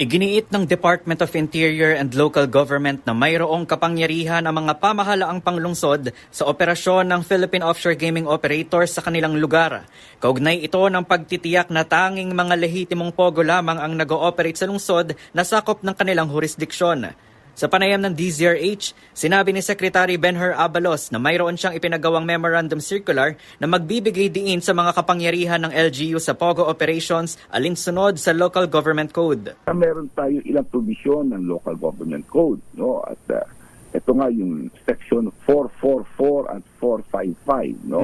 Iginiit ng Department of Interior and Local Government na mayroong kapangyarihan ang mga pamahalaang panglungsod sa operasyon ng Philippine Offshore Gaming Operators sa kanilang lugar. Kaugnay ito ng pagtitiyak na tanging mga lehitimong pogo lamang ang nag-ooperate sa lungsod na sakop ng kanilang jurisdiksyon. Sa panayam ng DZRH, sinabi ni Secretary Benher Abalos na mayroon siyang ipinagawang memorandum circular na magbibigay diin sa mga kapangyarihan ng LGU sa POGO operations alinsunod sa Local Government Code. Ah, meron tayo ilang provision ng local government code no? At uh, ito nga yung section 444 at 455 no?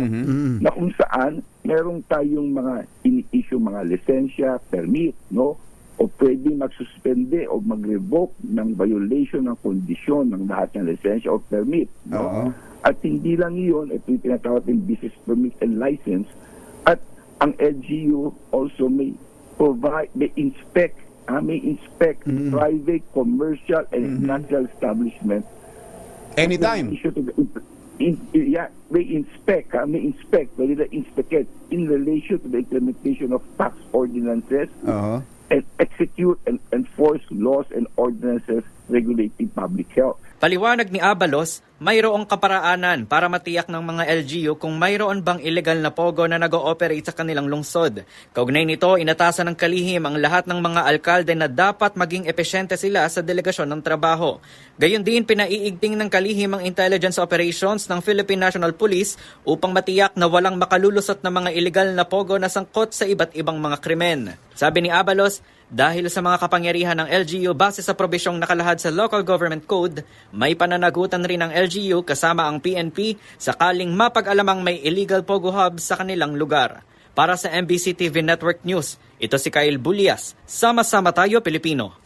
Na kung saan meron tayong mga ini-issue mga lisensya permit no o pwede magsuspende o mag-revoke ng violation ng kondisyon ng lahat ng lisensya o permit no Oo. at hindi lang iyon ito yung tinatawag ng business permit and license at ang LGU also may provide may inspect ah, may inspect private commercial and industrial establishment Anytime. Issue to the, in, yeah, may inspect ah, may inspect pwede na inspect in relation to the implementation of tax ordinances Oo. And execute and enforce laws and ordinances regulating public health Paliwanag ni Abalos, mayroong kaparaanan para matiyak ng mga LGU kung mayroon bang illegal na pogo na nag-ooperate sa kanilang lungsod. Kaugnay nito, inatasan ng kalihim ang lahat ng mga alkalde na dapat maging epesyente sila sa delegasyon ng trabaho. Gayon din, pinaiigting ng kalihim ang intelligence operations ng Philippine National Police upang matiyak na walang makalulusot na mga illegal na pogo na sangkot sa iba't ibang mga krimen. Sabi ni Abalos, dahil sa mga kapangyarihan ng LGU base sa probisyong nakalahad sa Local Government Code, may pananagutan rin ng LGU kasama ang PNP sakaling mapag-alamang may illegal Pogo Hub sa kanilang lugar. Para sa MBC TV Network News, ito si Kyle Bulias. Sama-sama tayo Pilipino.